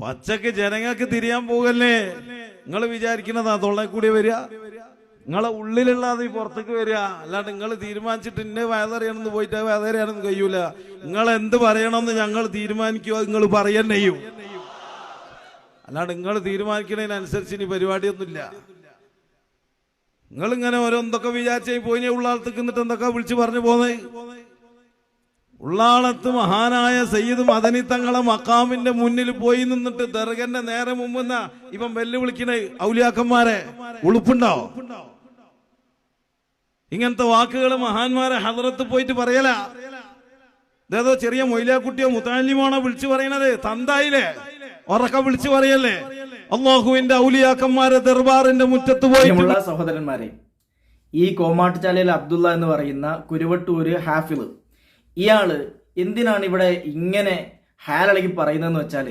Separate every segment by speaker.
Speaker 1: പച്ചക്ക് ജനങ്ങൾക്ക് തിരിയാൻ പോകല്ലേ? നിങ്ങൾ വിചാരിക്കണതാ അതോളെ കൂടി വരിക. നിങ്ങളെ ഉള്ളിലുള്ളത് ഈ പുറത്തേക്ക് വരിക. അല്ലാണ്ട് നിങ്ങൾ തീരുമാനിച്ചിട്ട് ഇന്നെ വേദറിയണമെന്ന് പോയിട്ട് വേദറിയാണെന്ന് കഴിയൂല. നിങ്ങൾ എന്ത് പറയണമെന്ന് ഞങ്ങൾ തീരുമാനിക്കുക നിങ്ങൾ പറയന്നെ ചെയ്യും. അല്ലാണ്ട് നിങ്ങൾ തീരുമാനിക്കുന്നതിനനുസരിച്ച് ഇനി പരിപാടിയൊന്നുമില്ല. നിങ്ങൾ ഇങ്ങനെ ഓരോ എന്തൊക്കെ വിചാരിച്ചായി പോയിനെ ഉള്ളാളത്തേക്ക് എന്നിട്ട് എന്തൊക്കെ വിളിച്ചു പറഞ്ഞു പോന്നേ? ഉള്ളാളത്ത് മഹാനായ സയ്യിദ് മദനി തങ്ങളെ മക്കാമിന്റെ മുന്നിൽ പോയി നിന്നിട്ട് ദർഗന്റെ നേരെ മുമ്പെന്ന ഇവൻ വെല്ലുവിളിക്കണ ഔലിയാക്കന്മാരെ ഉളുപ്പുണ്ടോ? ഇങ്ങനത്തെ വാക്കുകൾ മഹാന്മാരെ ഹദറത്ത് പോയിട്ട് പറയല. ഇതേതോ ചെറിയ മൊയിലാക്കുട്ടിയോ മുത്താലിമാണോ വിളിച്ചു പറയണത്? തന്തായില്ലേ ഉറക്കം വിളിച്ചു പറയല്ലേ? അള്ളാഹുവിന്റെ ഔലിയാക്കന്മാരെ ദർബാറിന്റെ മുറ്റത്ത്
Speaker 2: പോയി സഹോദരന്മാരെ ഈ കോമാട്ടുചാലയിൽ അബ്ദുള്ള എന്ന് പറയുന്ന കുരുവട്ടൂര് ഹാഫിൾ ഇയാള് എന്തിനാണ് ഇവിടെ ഇങ്ങനെ ഹാലളകി പറയുന്നതെന്ന് വെച്ചാൽ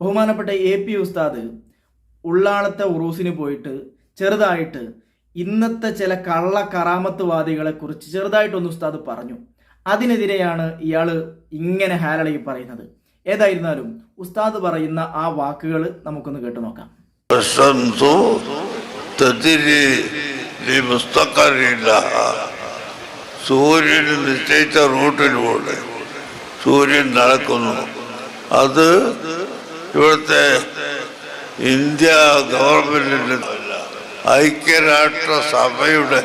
Speaker 2: ബഹുമാനപ്പെട്ട എ പി ഉസ്താദ് ഉള്ളാളത്തെ ഉറൂസിന് പോയിട്ട് ചെറുതായിട്ട് ഇന്നത്തെ ചില കള്ള കറാമത്തുവാദികളെ കുറിച്ച് ചെറുതായിട്ടൊന്ന് ഉസ്താദ് പറഞ്ഞു അതിനെതിരെയാണ് ഇയാള് ഇങ്ങനെ ഹാലളകി പറയുന്നത് ഏതായിരുന്നാലും ഉസ്താദ് പറയുന്ന ആ വാക്കുകൾ നമുക്കൊന്ന് കേട്ടു നോക്കാം
Speaker 3: الشمس تجري لمستقر لها സൂര്യൻ നിശ്ചയിച്ച റൂട്ടിലൂടെ സൂര്യൻ നടക്കുന്നു. അത് ഇവിടുത്തെ ഇന്ത്യ ഗവൺമെന്റിന്റെ ഐക്യരാഷ്ട്ര സഭയുടെ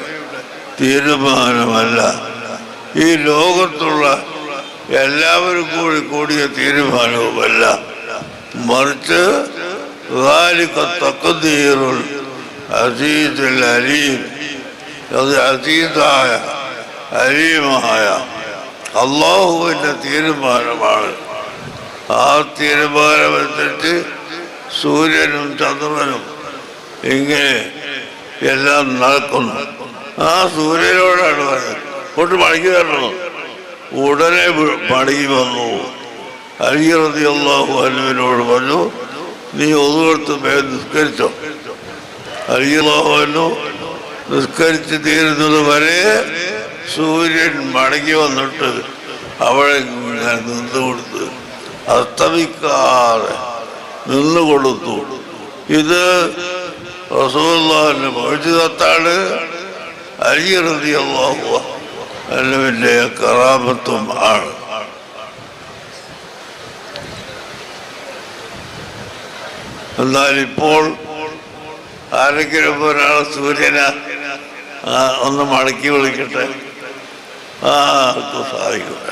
Speaker 3: തീരുമാനമല്ല. ഈ ലോകത്തുള്ള എല്ലാവരും കൂടി കൂടിയ തീരുമാനവുമല്ല. മറിച്ച് തക്കതീറുൽ അസീദുൽ അലീം അത് അതീതായ അലീമായ അള്ളാഹുവിന്റെ തീരുമാനമാണ്. ആ തീരുമാനമനുസരിച്ച് സൂര്യനും ചന്ദ്രനും ഇങ്ങനെ എല്ലാം നടക്കുന്നു. ആ സൂര്യനോടാണ് പറഞ്ഞത്. കൊണ്ട് മടങ്ങി വരണം ഉടനെ മടങ്ങി വന്നു. അലിയറതി അള്ളാഹു അനുവിനോട് പറഞ്ഞു നീ ഒതുകൊടുത്ത് മേൽ നിസ്കരിച്ചോ. അലിയല്ലാഹു അനു നിസ്കരിച്ച് തീരുന്നത് വരെ സൂര്യൻ മടങ്ങി വന്നിട്ട് അവളെ ഇങ്ങനെ നിന്ന് കൊടുത്ത് അസ്തമിക്കാതെ നിന്ന് കൊടുത്തു. ഇത് റസൂല്ലാന്റെ അലിയറതി അള്ളാഹു അനുവിന്റെ കറാമത്തും ആണ്. എന്നാൽ ഇപ്പോൾ ആരെങ്കിലും ഒരാൾ സൂര്യനെ ഒന്ന് മടക്കി വിളിക്കട്ടെ? ആർക്കും സാധിക്കില്ല.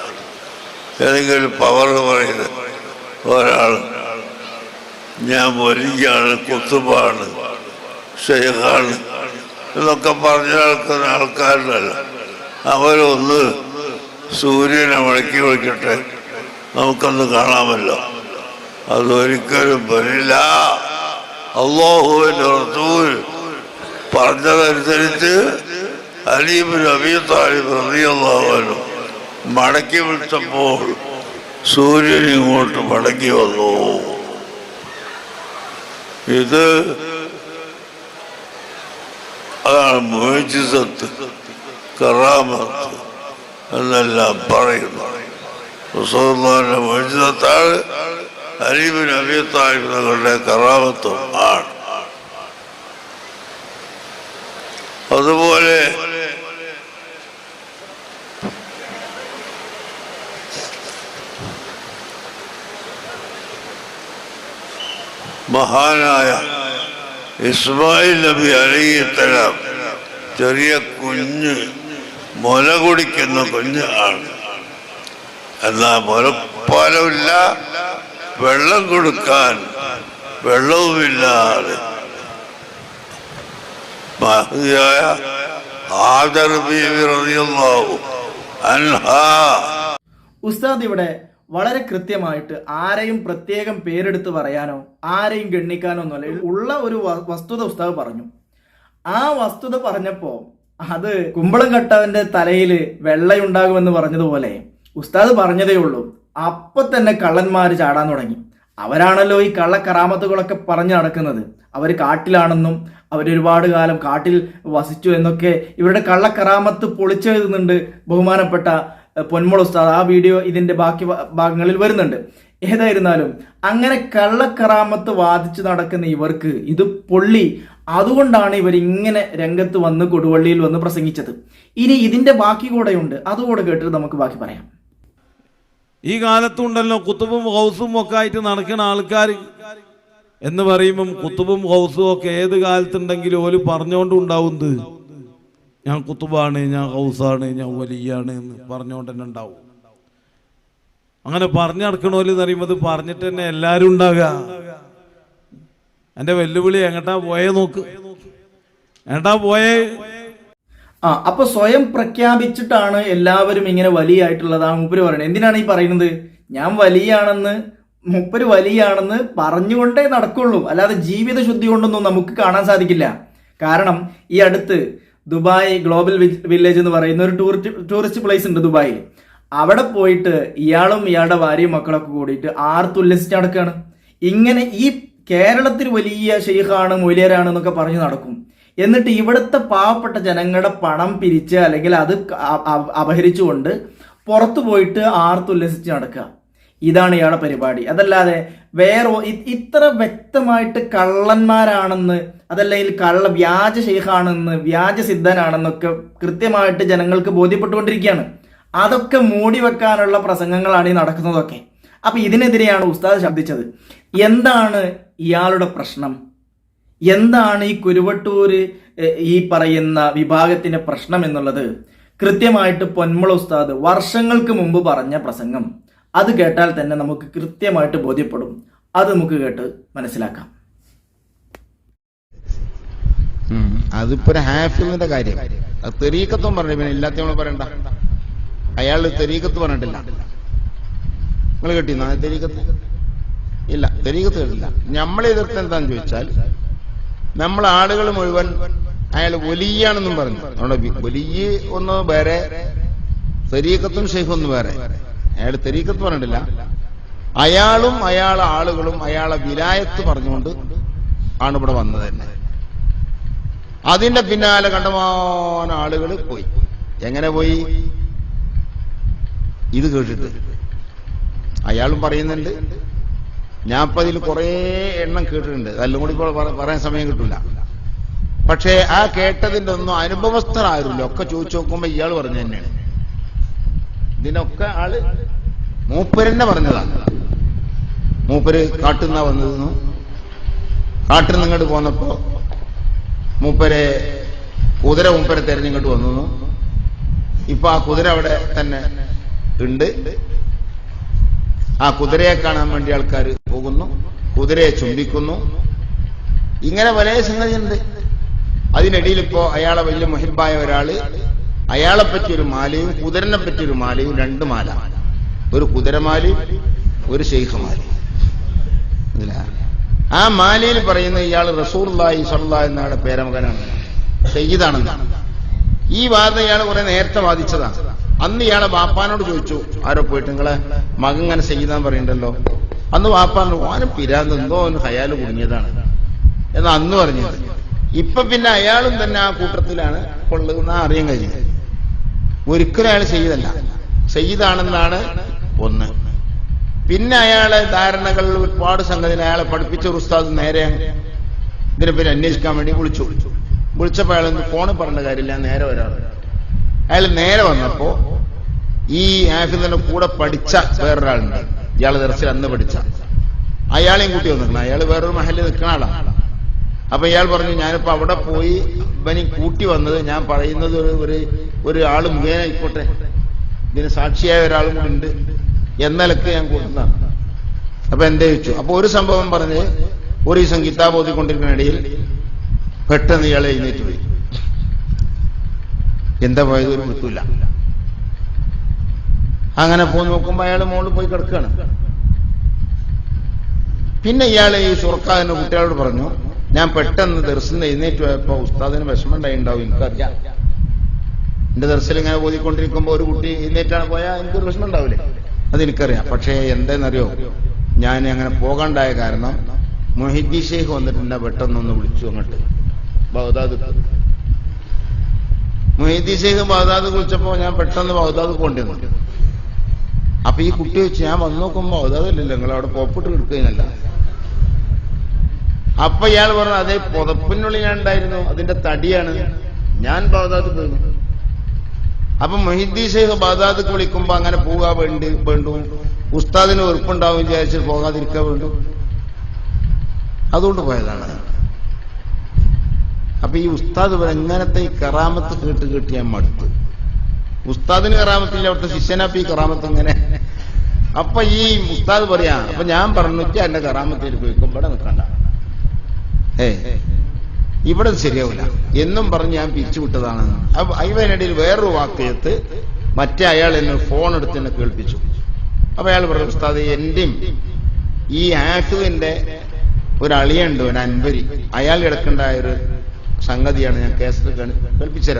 Speaker 3: ഏതെങ്കിലും പവർ പറയുന്നത് ഒരാൾ ഞാൻ വലിയാണ് കുത്തുബാണ് ഷെയ്ഖാണ് എന്നൊക്കെ പറഞ്ഞ ആൾക്കുന്ന ആൾക്കാരിലല്ല. അവരൊന്ന് സൂര്യനെ മടക്കി വിളിക്കട്ടെ നമുക്കൊന്ന് കാണാമല്ലോ. അതൊരിക്കലും വരില്ല. അള്ളാഹുവിന്റെ പറഞ്ഞതനുസരിച്ച് അലീബ് അബി താലിബ് റളിയല്ലാഹു മടക്കി വിളിച്ചപ്പോൾ സൂര്യൻ ഇങ്ങോട്ട് മടങ്ങി വന്നു. ഇത് അതാണ് മോചിതത്ത് കറാമത്ത് എന്നെല്ലാം പറയുന്നു. റസൂലുള്ളാഹിന്റെ മോചിതത്താണ് അലീബിൻ അബി താലിബ് കറാമത്തും ആണ്. അതുപോലെ മഹാനായ ഇസ്മായിൽ നബി അലിത്തലാം ചെറിയ കുഞ്ഞ് മുല കുടിക്കുന്ന കുഞ്ഞ് ആണ്. എന്നാൽ മുലപ്പാലമില്ല വെള്ളം കൊടുക്കാൻ വെള്ളവുമില്ലാതെ. മഹതിയായ ആദർ ബീവി റളിയല്ലാഹു അൻഹാ.
Speaker 2: ഉസ്താദ് ഇവിടെ വളരെ കൃത്യമായിട്ട് ആരെയും പ്രത്യേകം പേരെടുത്ത് പറയാനോ ആരെയും ഗണ്ണിക്കാനോ ഒന്നുമല്ല ഉള്ള ഒരു വസ്തുത ഉസ്താദ് പറഞ്ഞു. ആ വസ്തുത പറഞ്ഞപ്പോ അത് കുമ്പളം കട്ടവന്റെ തലയിൽ വെള്ളയുണ്ടാകുമെന്ന് പറഞ്ഞതുപോലെ ഉസ്താദ് പറഞ്ഞതേ ഉള്ളൂ. അപ്പൊ തന്നെ കള്ളന്മാര് ചാടാൻ തുടങ്ങി. അവരാണല്ലോ ഈ കള്ളക്കറാമത്തുകളൊക്കെ പറഞ്ഞു നടക്കുന്നത്. അവർ കാട്ടിലാണെന്നും അവരൊരുപാട് കാലം കാട്ടിൽ വസിച്ചു എന്നൊക്കെ ഇവരുടെ കള്ളക്കറാമത്ത് പൊളിച്ചെഴുതുന്നുണ്ട് ബഹുമാനപ്പെട്ട പൊന്മുള ഉസ്താദ് ആ വീഡിയോ ഇതിന്റെ ബാക്കി ഭാഗങ്ങളിൽ വരുന്നുണ്ട്. ഏതായിരുന്നാലും അങ്ങനെ കള്ളക്കറാമത്ത് വാദിച്ചു നടക്കുന്ന ഇവർക്ക് ഇത് പൊള്ളി. അതുകൊണ്ടാണ് ഇവർ ഇങ്ങനെ രംഗത്ത് വന്ന് കൊടുവള്ളിയിൽ വന്ന് പ്രസംഗിച്ചത്. ഇനി ഇതിന്റെ ബാക്കി കൂടെയുണ്ട്. അതുകൂടെ കേട്ടിട്ട് നമുക്ക് ബാക്കി പറയാം.
Speaker 1: ഈ കാലത്തുണ്ടല്ലോ കുത്തുബും ഹൗസും ഒക്കെ ആയിട്ട് നടക്കുന്ന ആൾക്കാർ എന്ന് പറയുമ്പം കുത്തുബും ഹൗസും ഒക്കെ ഏത് കാലത്തുണ്ടെങ്കിലും ഓൽ പറഞ്ഞുകൊണ്ടുണ്ടാവുന്നത് ഞാൻ കുത്തുബാണ് ഞാൻ ഹൗസാണ് ഞാൻ വലിയാണ് എന്ന് പറഞ്ഞുകൊണ്ട് തന്നെ ഉണ്ടാവും. അങ്ങനെ പറഞ്ഞു നടക്കണോൽ എന്ന് പറയുമ്പോൾ ഇത് പറഞ്ഞിട്ട് തന്നെ എല്ലാവരും ഉണ്ടാകുക എന്റെ വെല്ലുവിളി എങ്ങട്ടാ പോയേ നോക്ക്. എങ്ങട്ടാ പോയേ?
Speaker 2: ആ അപ്പൊ സ്വയം പ്രഖ്യാപിച്ചിട്ടാണ് എല്ലാവരും ഇങ്ങനെ വലിയായിട്ടുള്ളതാണ് മൂപ്പര് പറയുന്നത് എന്തിനാണ് ഈ പറയുന്നത്? ഞാൻ വലിയാണെന്ന് മൂപ്പര് വലിയാണെന്ന് പറഞ്ഞുകൊണ്ടേ നടക്കുള്ളൂ. അല്ലാതെ ജീവിത ശുദ്ധി കൊണ്ടൊന്നും നമുക്ക് കാണാൻ സാധിക്കില്ല. കാരണം ഈ അടുത്ത് ദുബായ് ഗ്ലോബൽ വില്ലേജ് എന്ന് പറയുന്ന ഒരു ടൂറിസ്റ്റ് പ്ലേസ് ഉണ്ട് ദുബായിൽ. അവിടെ പോയിട്ട് ഇയാളും ഇയാളുടെ ഭാര്യയും മക്കളൊക്കെ കൂടിയിട്ട് ആർത്തുല്ലസിച്ച് നടക്കുകയാണ് ഇങ്ങനെ ഈ കേരളത്തിൽ വലിയ ഷെയ്ഖാണ് മൊയ്ലിയരാണ് എന്നൊക്കെ പറഞ്ഞ് നടക്കും. എന്നിട്ട് ഇവിടുത്തെ പാവപ്പെട്ട ജനങ്ങളുടെ പണം പിരിച്ച് അല്ലെങ്കിൽ അത് അപഹരിച്ചുകൊണ്ട് പുറത്തു പോയിട്ട് ആർത്തുല്ലസിച്ച് നടക്കുക. ഇതാണ് ഇയാളെ പരിപാടി. അതല്ലാതെ വേറെ ഇത്ര വ്യക്തമായിട്ട് കള്ളന്മാരാണെന്ന് അതല്ലെങ്കിൽ കള്ള വ്യാജ ശൈഖാണെന്ന് വ്യാജ സിദ്ധനാണെന്നൊക്കെ കൃത്യമായിട്ട് ജനങ്ങൾക്ക് ബോധ്യപ്പെട്ടുകൊണ്ടിരിക്കുകയാണ്. അതൊക്കെ മൂടി വെക്കാനുള്ള പ്രസംഗങ്ങളാണ് ഈ നടക്കുന്നതൊക്കെ. അപ്പൊ ഇതിനെതിരെയാണ് ഉസ്താദ് ശബ്ദിച്ചത്. എന്താണ് ഇയാളുടെ പ്രശ്നം? എന്താണ് ഈ കുരുവട്ടൂർ ഈ പറയുന്ന വിഭാഗത്തിന്റെ പ്രശ്നം എന്നുള്ളത്? കൃത്യമായിട്ട് പൊന്മുള ഉസ്താദ് വർഷങ്ങൾക്ക് മുമ്പ് പറഞ്ഞ പ്രസംഗം. അത് കേട്ടാൽ തന്നെ നമുക്ക് കൃത്യമായിട്ട് ബോധ്യപ്പെടും. അത് നമുക്ക് കേട്ട് മനസ്സിലാക്കാം.
Speaker 4: അതിപ്പോ ഒരു ഹാഫിലിന്റെ കാര്യം. അത് തെരീക്കത്തും പറഞ്ഞു പിന്നെ ഇല്ലാത്ത നമ്മൾ പറയണ്ട. അയാൾ തെരീക്കത്ത് പറഞ്ഞിട്ടില്ല. നിങ്ങൾ കേട്ടിരുന്നോ ആ തെരീക്കത്ത്? ഇല്ല തെരീക്കത്ത് കേട്ടില്ല. നമ്മളെ എതിർത്ത് എന്താന്ന് ചോദിച്ചാൽ നമ്മൾ ആളുകൾ മുഴുവൻ അയാൾ വലിയാണെന്നും പറഞ്ഞു. നമ്മുടെ വലിയ ഒന്ന് വേറെ തെരീക്കത്തും ഒന്ന് വേറെ. അയാൾ തെരീക്കത്ത് പറഞ്ഞിട്ടില്ല. അയാളും അയാളെ ആളുകളും അയാളെ വിലായത്ത് പറഞ്ഞുകൊണ്ട് ആണ് ഇവിടെ വന്നത് തന്നെ. അതിന്റെ പിന്നാലെ കണ്ടമാന ആളുകൾ പോയി. എങ്ങനെ പോയി? ഇത് കേട്ടിട്ട്. അയാളും പറയുന്നുണ്ട്. ഞാൻ ഇപ്പൊ അതിൽ കുറെ എണ്ണം കേട്ടിട്ടുണ്ട്. അതെല്ലാം കൂടി ഇപ്പോൾ പറയാൻ സമയം കിട്ടില്ല പക്ഷേ ആ കേട്ടതിന്റെ ഒന്നും അനുഭവസ്ഥരായിരുന്നില്ല. ഒക്കെ ചോദിച്ചു നോക്കുമ്പോ ഇയാൾ പറഞ്ഞു തന്നെയാണ്. ഇതിനൊക്കെ ആൾ മൂപ്പരെന്നെ പറഞ്ഞതാണ്. മൂപ്പര് കാട്ടുന്ന വന്നതെന്നു കാട്ടിൽ നിങ്ങോട്ട് പോന്നപ്പോ മൂപ്പരെ കുതിര മൂപ്പരെ തെരഞ്ഞിങ്ങോട്ട് വന്നു ഇപ്പൊ ആ കുതിര അവിടെ തന്നെ ഉണ്ട്. ആ കുതിരയെ കാണാൻ വേണ്ടി ആൾക്കാർ പോകുന്നു. കുതിരയെ ചുംബിക്കുന്നു. ഇങ്ങനെ വലിയ സംഗതിയുണ്ട്. അതിനിടയിൽ ഇപ്പോ അയാളെ വലിയ മുഹിബായ ഒരാൾ അയാളെ പറ്റിയൊരു മാലയും കുതിരനെ പറ്റിയൊരു മാലയും രണ്ട് മാല. ഒരു കുതിരമാലയും ഒരു ശൈഖമാലി? ആ മാലയിൽ പറയുന്ന ഇയാൾ റസൂർലായി സല്ലാ എന്നയാളുടെ പേരമകനാണ്. സയ്യിദാണെന്നാണ് ഈ വാദം ഇയാൾ കുറെ നേരത്തെ വാദിച്ചതാണ് അന്ന് ഇയാളെ വാപ്പാനോട് ചോദിച്ചു ആരോ പോയിട്ട് നിങ്ങളെ മകൻ ഇങ്ങനെ സയ്യിദാൻ പറയണ്ടല്ലോ? അന്ന് വാപ്പാനോട് ഓനും പിരാന്ത് എന്തോ അവന് ഹയാൽ കുടുങ്ങിയതാണ്. എന്ന് അന്ന് പറഞ്ഞത് ഇപ്പൊ പിന്നെ അയാളും തന്നെ ആ കൂട്ടത്തിലാണ് കൊള്ളുന്ന അറിയാൻ കഴിഞ്ഞത്. ഒരിക്കലും അയാൾ സയ്യിദല്ല സയ്യിദാണെന്നാണ് ഒന്ന്. പിന്നെ അയാളെ ധാരണകളിൽ ഒരുപാട് സംഗതി അയാളെ പഠിപ്പിച്ച ഉസ്താദ് നേരെ ഇതിനെ പിന്നെ അന്വേഷിക്കാൻ വേണ്ടി വിളിച്ചു. വിളിച്ചു വിളിച്ചപ്പോൾ അയാൾ ഫോണിൽ പറഞ്ഞ കാര്യമില്ല നേരെ ഒരാൾ അയാൾ നേരെ വന്നപ്പോ ഈ ആഫിന്റെ കൂടെ പഠിച്ച വേറൊരാളുണ്ട്. ഇയാൾ ദർശനം അന്ന് പഠിച്ച. അയാളെയും കൂട്ടി വന്നിരുന്നു. അയാൾ വേറൊരു മഹലിൽ നിൽക്കുന്ന ആളാണ്. അപ്പൊ ഇയാൾ പറഞ്ഞു ഞാനിപ്പോ അവിടെ പോയി ഇവനി കൂട്ടി വന്നത് ഞാൻ പറയുന്നത് ഒരു ഒരു ഒരു ഇങ്ങനെ മുഖേന ആയിക്കോട്ടെ. ഇതിന് സാക്ഷിയായ ഒരാളും കൂടി ഉണ്ട്. എന്നലക്ക് ഞാൻ കൊടുത്തതാണ് അപ്പൊ എന്തേ ചോദിച്ചു? അപ്പൊ ഒരു സംഭവം പറഞ്ഞ് ഒരു ദിവസം കിതാബ് ഓതിക്കൊണ്ടിരിക്കുന്ന ഇടയിൽ പെട്ടെന്ന് ഇയാളെ എഴുന്നേറ്റ് പോയി. എന്താ പോയത്? ഒരു വൃത്തില്ല അങ്ങനെ പോയി നോക്കുമ്പോ അയാൾ മുകളിൽ പോയി കിടക്കുകയാണ്. പിന്നെ ഇയാളെ ഈ സുറക്കാതിന്റെ കുട്ടികളോട് പറഞ്ഞു ഞാൻ പെട്ടെന്ന് ദർശനം എഴുന്നേറ്റ് പോയപ്പോ ഉസ്താദിന് വിഷമം ഉണ്ടാവും എനിക്കറിയാം. എന്റെ ദർശനം ഇങ്ങനെ ഓതിക്കൊണ്ടിരിക്കുമ്പോ ഒരു കുട്ടി എഴുന്നേറ്റാണ് പോയാൽ എനിക്കൊരു വിഷമം ഉണ്ടാവില്ലേ അതെനിക്കറിയാം. പക്ഷേ എന്തെന്നറിയോ? ഞാൻ അങ്ങനെ പോകണ്ടായ കാരണം മൊഹിദ്ദി ഷെയ്ഖ് വന്നിട്ട് പെട്ടെന്ന് ഒന്ന് വിളിച്ചു അങ്ങോട്ട്. ബഗ്ദാദ്. മൊഹിദ്ദി ഷെയ്ഖ് ബഗ്ദാദ് വിളിച്ചപ്പോ ഞാൻ പെട്ടെന്ന് ബഗ്ദാദ് കൊണ്ടുവന്നു അപ്പൊ ഈ കുട്ടി വെച്ച് ഞാൻ വന്നു നോക്കുമ്പോ അതല്ലല്ലോ നിങ്ങൾ അവിടെ പോപ്പിട്ട് കിടക്കുന്നല്ല അപ്പൊ ഇയാൾ പറഞ്ഞു അതേ പുതപ്പിനുള്ളിൽ ഞാൻ ഉണ്ടായിരുന്നു അതിന്റെ തടിയാണ്. ഞാൻ ബാധാത് പോയി. അപ്പൊ മൊഹിദ്ദീ ഷെയ്ഖ് ബാദാദ് വിളിക്കുമ്പോ അങ്ങനെ പോകാൻ വേണ്ടി വേണ്ടു. ഉസ്താദിന് ഉറപ്പുണ്ടാവും വിചാരിച്ച് പോകാതിരിക്കാൻ വേണ്ടു. അതുകൊണ്ട് പോയതാണ്. അപ്പൊ ഈ ഉസ്താദ് എങ്ങനത്തെ ഈ കറാമത്ത് കേട്ട് കേട്ട് ഞാൻ മടുത്തു. ഉസ്താദിന് കറാമത്തില്ല അവിടുത്തെ ശിഷ്യനപ്പ ഈ കറാമത്ത് എങ്ങനെ അപ്പൊ ഈ ഉസ്താദ് പറയാ അപ്പൊ ഞാൻ പറഞ്ഞു എന്റെ കറാമത്തിൽ പോയിക്കും ഇവിടെ നിൽക്കണ്ട. ഏ ഇവിടെ ശരിയാവില്ല എന്നും പറഞ്ഞ് ഞാൻ പിരിച്ചുവിട്ടതാണ് അപ്പൊ അതിനിടയിൽ വേറൊരു വാക്യത്ത് മറ്റേ അയാൾ എന്നെ ഫോൺ എടുത്ത് എന്നെ കേൾപ്പിച്ചു. അപ്പൊ അയാൾ പറഞ്ഞു ഉസ്താദ് എന്റെയും ഈ ആഫുവിന്റെ ഒരു അളിയുണ്ട് ഒരു അൻപരി അയാൾ കിടക്കേണ്ടായ ഒരു സംഗതിയാണ് ഞാൻ കേസിൽ കേൾപ്പിച്ചു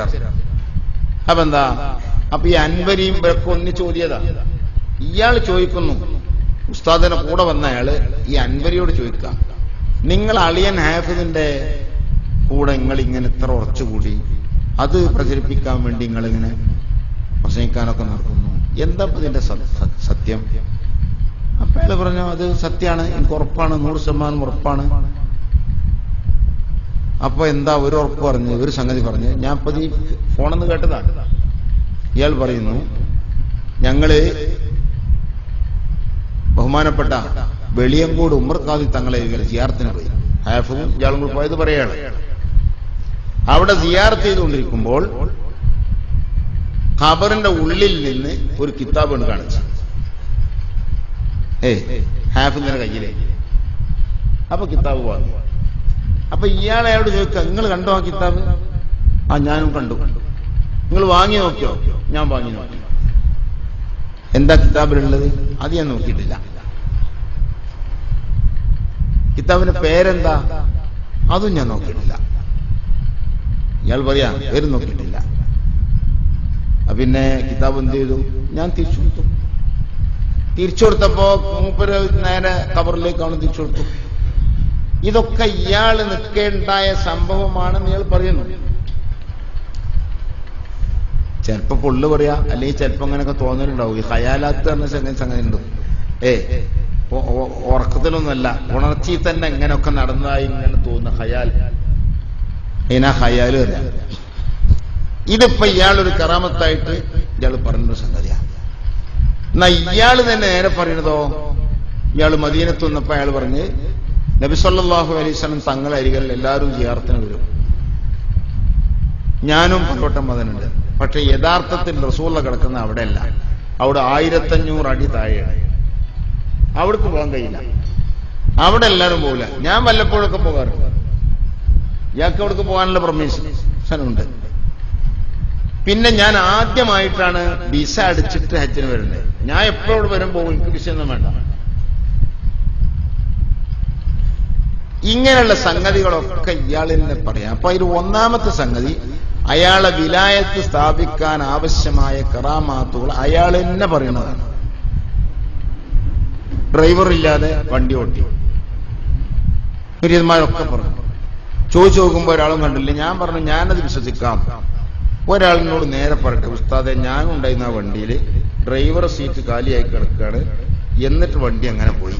Speaker 4: അപ്പൊ എന്താ? അപ്പൊ ഈ അൻപരിയും ഇവരൊക്കെ ഒന്നിച്ച് ചോദ്യതാ. ഇയാൾ ചോദിക്കുന്നു ഉസ്താദിനെ കൂടെ വന്ന അയാൾ ഈ അൻവരിയോട് ചോദിക്കാം. നിങ്ങൾ അളിയൻ ഹാഫിദിന്റെ കൂടെ നിങ്ങൾ ഇങ്ങനെ ഇത്ര ഉറച്ചുകൂടി? അത് പ്രചരിപ്പിക്കാൻ വേണ്ടി നിങ്ങൾ ഇങ്ങനെ പ്രസംഗിക്കാനൊക്കെ നടക്കുന്നു. എന്താ ഇതിന്റെ സത്യം? അപ്പൊ പറഞ്ഞു അത് സത്യമാണ് എനിക്ക് ഉറപ്പാണ്. നൂറ് ശതമാനം ഉറപ്പാണ്. അപ്പൊ എന്താ ഒരു ഉറപ്പ് പറഞ്ഞു ഒരു സംഗതി പറഞ്ഞു ഞാൻ ഇപ്പൊ ഈ ഫോണെന്ന് കേട്ടതാണ് ഇയാൾ പറയുന്നു ഞങ്ങൾ ബഹുമാനപ്പെട്ട വെളിയങ്കോട് ഉമ്മർക്കാദി തങ്ങളെ ഇങ്ങനെ സിയാർത്തിന് പോയി. ഹാഫും ഇയാളും കൂടി പോയത് പറയാണ്. അവിടെ സിയാർത്ത് ചെയ്തുകൊണ്ടിരിക്കുമ്പോൾ ഖബറിന്റെ ഉള്ളിൽ നിന്ന് ഒരു കിതാബ് കാണിച്ചു ഏ ഹാഫിന്റെ കയ്യിലേ. അപ്പൊ കിതാബ് വാങ്ങി. അപ്പൊ ഇയാളെ അയാളോട് ചോദിക്കുക നിങ്ങൾ കണ്ടോ ആ കിതാബ്? ആ ഞാനും കണ്ടു. നിങ്ങൾ വാങ്ങി നോക്കിയോ? ഞാൻ വാങ്ങി നോക്കി. എന്താ കിതാബിലുള്ളത്? അത് ഞാൻ നോക്കിയിട്ടില്ല. കിതാബിന്റെ പേരെന്താ? അതും ഞാൻ നോക്കിയിട്ടില്ല. ഇയാൾ പറയാ പേര് നോക്കിയിട്ടില്ല. പിന്നെ കിതാബ് എന്ത് ചെയ്തു? ഞാൻ തിരിച്ചു കൊടുത്തു. തിരിച്ചു കൊടുത്തപ്പോ മൂപ്പര് നേരെ കവറിലേക്കാണ് തിരിച്ചു കൊടുത്തു. ഇതൊക്കെ ഇയാൾ നിൽക്കേണ്ടായ സംഭവമാണെന്ന് ഇയാൾ പറയുന്നു. ചിലപ്പോ പൊള്ളു പറയാ അല്ലെങ്കിൽ ചിലപ്പോ അങ്ങനെയൊക്കെ തോന്നലുണ്ടാവും. ഈ ഹയാലാത്ത് എന്ന സംഗതി സംഗതി ഉണ്ട്. ഏ ഉറക്കത്തിലൊന്നുമല്ല. ഉണർച്ചയിൽ തന്നെ ഇങ്ങനെയൊക്കെ നടന്നതായി ഇങ്ങനെ തോന്നുന്ന ഹയാൽ. ഇനാ ഹയാൽ പറയാം ഇതിപ്പോ ഇയാളൊരു കറാമത്തായിട്ട് ഇയാൾ പറയുന്ന സംഗതിയാണ് എന്നാ ഇയാൾ തന്നെ നേരെ പറയണതോ? ഇയാൾ മദീനത്ത് വന്നപ്പോ അയാൾ പറഞ്ഞ് നബിസൊല്ലാഹു അലൈസ്ലം തങ്ങളെ അരികളിൽ എല്ലാവരും ജിയാർത്തിന് വരും. ഞാനും പട്ടോട്ടം മതനുണ്ട് പക്ഷെ യഥാർത്ഥത്തിൽ റസൂള കിടക്കുന്ന അവിടെയല്ല. അവിടെ ആയിരത്തഞ്ഞൂറ് അടി താഴെയാണ്. അവിടേക്ക് പോകാൻ കഴിയില്ല. അവിടെ എല്ലാവരും പോകില്ല ഞാൻ വല്ലപ്പോഴൊക്കെ പോകാറുണ്ട്. ഇയാൾക്ക് അവിടേക്ക് പോകാനുള്ള പെർമിഷൻ ഉണ്ട്. പിന്നെ ഞാൻ ആദ്യമായിട്ടാണ് വിസ അടിച്ചിട്ട് ഹജ്ജിന് വരുന്നത്. ഞാൻ എപ്പോഴും വരും പോകും എനിക്ക് വിസ ഒന്നും വേണ്ട. ഇങ്ങനെയുള്ള സംഗതികളൊക്കെ ഇയാൾ തന്നെ പറയാം. അപ്പൊ അതിൽ ഒന്നാമത്തെ സംഗതി അയാളെ വിലായത്ത് സ്ഥാപിക്കാൻ ആവശ്യമായ കറാമാത്തുകൾ അയാൾ തന്നെ പറയുന്നതാണ്. ഡ്രൈവർ ഇല്ലാതെ വണ്ടി ഓട്ടി. പിരിയന്മാരൊക്കെ പറഞ്ഞു. ചോദിച്ചു നോക്കുമ്പോ ഒരാളും കണ്ടില്ല. ഞാൻ പറഞ്ഞു ഞാനത് വിശ്വസിക്കാം. ഒരാളിനോട് നേരെ പറയട്ടെ ഉസ്താദെ ഞാൻ ഉണ്ടായിരുന്ന വണ്ടിയിൽ ഡ്രൈവർ സീറ്റ് കാലിയായി കിടക്കുകയാണ്. എന്നിട്ട് വണ്ടി അങ്ങനെ പോയി.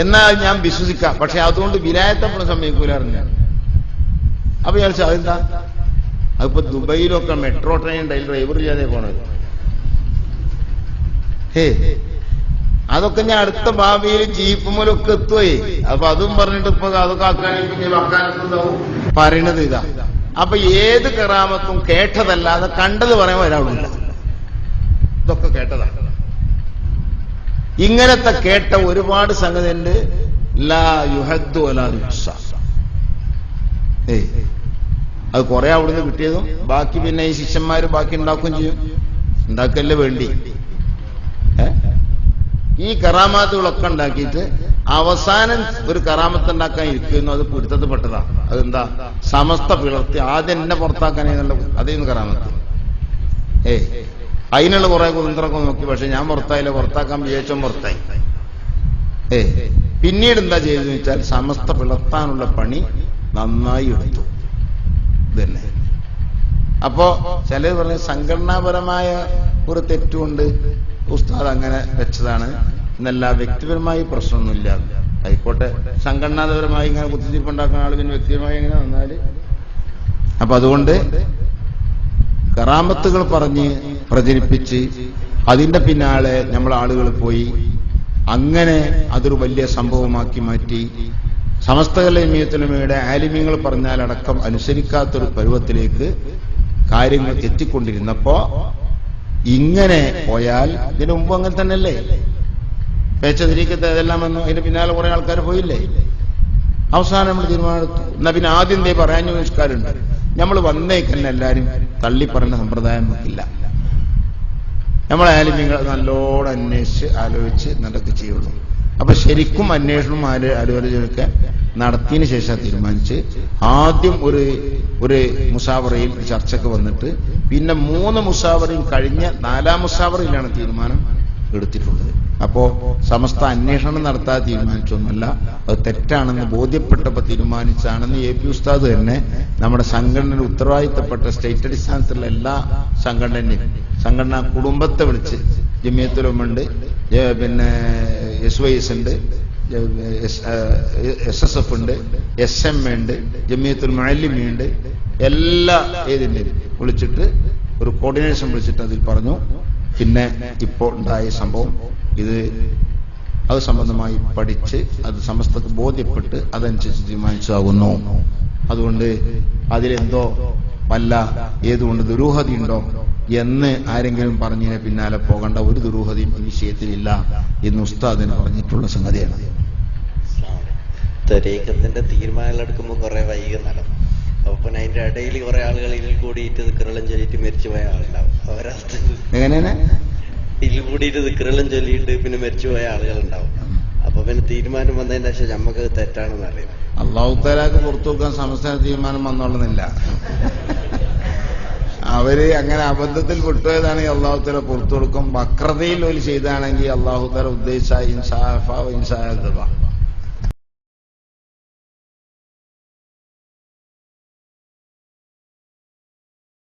Speaker 4: എന്നാൽ ഞാൻ വിശ്വസിക്കാം. പക്ഷെ അതുകൊണ്ട് വിലായത്തപ്പെടുന്ന സമ്മതിക്കൂല അറിഞ്ഞ അപ്പൊ ഞാൻ അതെന്താ? അതിപ്പോ ദുബൈയിലൊക്കെ മെട്രോ ട്രെയിൻ ഉണ്ടായി ഡ്രൈവർ ചെയ്യാതെ പോണത്. ഹേ അതൊക്കെ ഞാൻ അടുത്ത ഭാവിയിൽ ജീപ്പ് മൂലമൊക്കെ എത്തുവേ. അപ്പൊ അതും പറഞ്ഞിട്ട് ഇപ്പൊ അതൊക്കെ പറയണത് ഇതാ. അപ്പൊ ഏത് കറാമത്തും കേട്ടതല്ലാതെ കണ്ടത് പറയാൻ ഒരാളില്ല ഇതൊക്കെ കേട്ടതാ. ഇങ്ങനത്തെ കേട്ട ഒരുപാട് സംഗതി ഉണ്ട് ലാ യുഹദ്ദു യുഹ്സ. ഏയ്. അത് കുറെ അവിടുന്ന് കിട്ടിയതും ബാക്കി പിന്നെ ഈ ശിഷ്യന്മാര് ബാക്കി ഉണ്ടാക്കുകയും ചെയ്യും. ഉണ്ടാക്കല്ലേ വേണ്ടി. ഏ? ഈ കറാമാത്തുകളൊക്കെ ഉണ്ടാക്കിയിട്ട് അവസാനം ഒരു കറാമത്ത് ഉണ്ടാക്കാൻ ഇരിക്കുന്നു. അത് പെട്ടതാ. അതെന്താ? സമസ്ത പിളർത്തി. ആദ്യം എന്നെ പുറത്താക്കാനുള്ള അതേന്ന് കറാമത്ത്. ഏ അതിനുള്ള കുറെ കുതന്ത്രമൊക്കെ നോക്കി. പക്ഷെ ഞാൻ പുറത്തായില്ല. പുറത്താക്കാൻ വിചാരിച്ചോ പുറത്തായി. ഏ പിന്നീട് എന്താ ചെയ്തെന്ന് വെച്ചാൽ സമസ്ത പിളർത്താനുള്ള പണി നന്നായി എടുത്തു. ഇതന്നെ. അപ്പോ ചിലർ പറഞ്ഞ സംഘടനാപരമായ ഒരു തെറ്റുകൊണ്ട് ഉസ്താദ് അങ്ങനെ വെച്ചതാണ്. എന്നല്ല വ്യക്തിപരമായി പ്രശ്നമൊന്നുമില്ല. ആയിക്കോട്ടെ. സംഘടനാപരമായി ഇങ്ങനെ കുത്തിത്തിരിപ്പുണ്ടാക്കുന്ന ആൾ പിന്നെ വ്യക്തിപരമായി എങ്ങനെ വന്നാൽ? അപ്പൊ അതുകൊണ്ട് കറാമത്തുകൾ പറഞ്ഞ് പ്രചരിപ്പിച്ച് അതിന്റെ പിന്നാലെ നമ്മൾ ആളുകൾ പോയി അങ്ങനെ അതൊരു വലിയ സംഭവമാക്കി മാറ്റി. സമസ്തകലമീയത്തിനുമയുടെ ആലിമ്യങ്ങൾ പറഞ്ഞാലടക്കം അനുസരിക്കാത്തൊരു പരുവത്തിലേക്ക് കാര്യങ്ങൾ എത്തിക്കൊണ്ടിരുന്നപ്പോ ഇങ്ങനെ പോയാൽ ഇതിനു മുമ്പ് അങ്ങനെ തന്നെയല്ലേ? പേച്ചതിരിക്കത്തെ ഇതെല്ലാം വന്നു അതിന്റെ പിന്നാലെ കുറെ ആൾക്കാർ പോയില്ലേ? അവസാനം നമ്മൾ തീരുമാനമെടുത്തു. എന്നാ പിന്നെ ആദ്യം ദേ പറയാൻ നിസ്കാരമുണ്ട് നമ്മൾ വന്നേക്കന്നെ എല്ലാരും തള്ളിപ്പറഞ്ഞ സമ്പ്രദായം നമുക്കില്ല. നമ്മളായാലും നിങ്ങൾ നല്ലോണം അന്വേഷിച്ച് ആലോചിച്ച് നടക്കുക ചെയ്യുള്ളൂ. അപ്പൊ ശരിക്കും അന്വേഷണം ആലോചനയൊക്കെ നടത്തിയതിന് ശേഷം തീരുമാനിച്ച് ആദ്യം ഒരു ഒരു മുസാവറയിൽ ചർച്ചക്ക് വന്നിട്ട് പിന്നെ മൂന്ന് മുസാവറയും കഴിഞ്ഞ് നാലാം മുസാവറയിലാണ് തീരുമാനം എടുത്തിട്ടുള്ളത്. അപ്പോ സമസ്ത അന്വേഷണം നടത്താതെ തീരുമാനിച്ചൊന്നുമല്ല. അത് തെറ്റാണെന്ന് ബോധ്യപ്പെട്ടപ്പോൾ തീരുമാനിച്ചാണെന്ന് എ പി ഉസ്താദ് തന്നെ നമ്മുടെ സംഘടനയുടെ ഉത്തരവാദിത്തപ്പെട്ട സ്റ്റേറ്റ് അടിസ്ഥാനത്തിലുള്ള എല്ലാ സംഘടനയും സംഘടനാ കുടുംബത്തെ വിളിച്ച് ജമിയത്തുലമുണ്ട് പിന്നെ എസ് വൈ എസ് ഉണ്ട് എസ് എസ് എഫ് ഉണ്ട് എസ് എം ഉണ്ട് ജമിയത്തുൽ മുഅല്ലിമയുണ്ട് എല്ലാ ഏതിന്റെയും. വിളിച്ചിട്ട് ഒരു കോർഡിനേഷൻ വിളിച്ചിട്ട് അതിൽ പറഞ്ഞു. പിന്നെ ഇപ്പോൾ ഉണ്ടായ സംഭവം ഇത് അത് സംബന്ധമായി പഠിച്ച് അത് സമസ്തക്ക് ബോധ്യപ്പെട്ട് അതനുസരിച്ച് തീരുമാനിച്ചതാകുന്നു. അതുകൊണ്ട് അതിലെന്തോ വല്ല ഏതുകൊണ്ട് ദുരൂഹതയുണ്ടോ എന്ന് ആരെങ്കിലും പറഞ്ഞതിന് പിന്നാലെ പോകേണ്ട ഒരു ദുരൂഹതയും ഈ വിഷയത്തിലില്ല എന്ന് ഉസ്താദിന് പറഞ്ഞിട്ടുള്ള സംഗതിയാണ്.
Speaker 5: തീരുമാനങ്ങൾ എടുക്കുമ്പോൾ കുറെ വൈകുന്നല്ലോ അതിന്റെ ഇടയിൽ കുറെ ആളുകൾ ഇതിൽ കൂടിയിട്ട് ദിക്കറെല്ലാം ചൊല്ലിയിട്ട് മരിച്ചുപോയ ആളുണ്ടാവും. അവരവസ്ഥ
Speaker 4: എങ്ങനെയാണ്?
Speaker 5: ഇതിൽ കൂടിയിട്ട് ദിക്കറെല്ലാം ചൊല്ലിയിട്ട് പിന്നെ മരിച്ചു പോയ ആളുകളുണ്ടാവും. അപ്പൊ പിന്നെ തീരുമാനം വന്നതിന്റെ ശേഷം നമുക്ക് തെറ്റാണെന്ന് അറിയാം
Speaker 4: അള്ളാഹുത്താലാക്ക് പുറത്തു വെക്കാൻ സംസ്ഥാന തീരുമാനം വന്നോളുന്നില്ല. അവർ അങ്ങനെ അബദ്ധത്തിൽ വിട്ടുപോയതാണെങ്കിൽ അള്ളാഹുത്തല പുറത്തു കൊടുക്കും. വക്രതയിൽ ഒരു ചെയ്താണെങ്കിൽ അള്ളാഹുത്താല ഉദ്ദേശിച്ച ഇൻസാഫ ഇൻസാ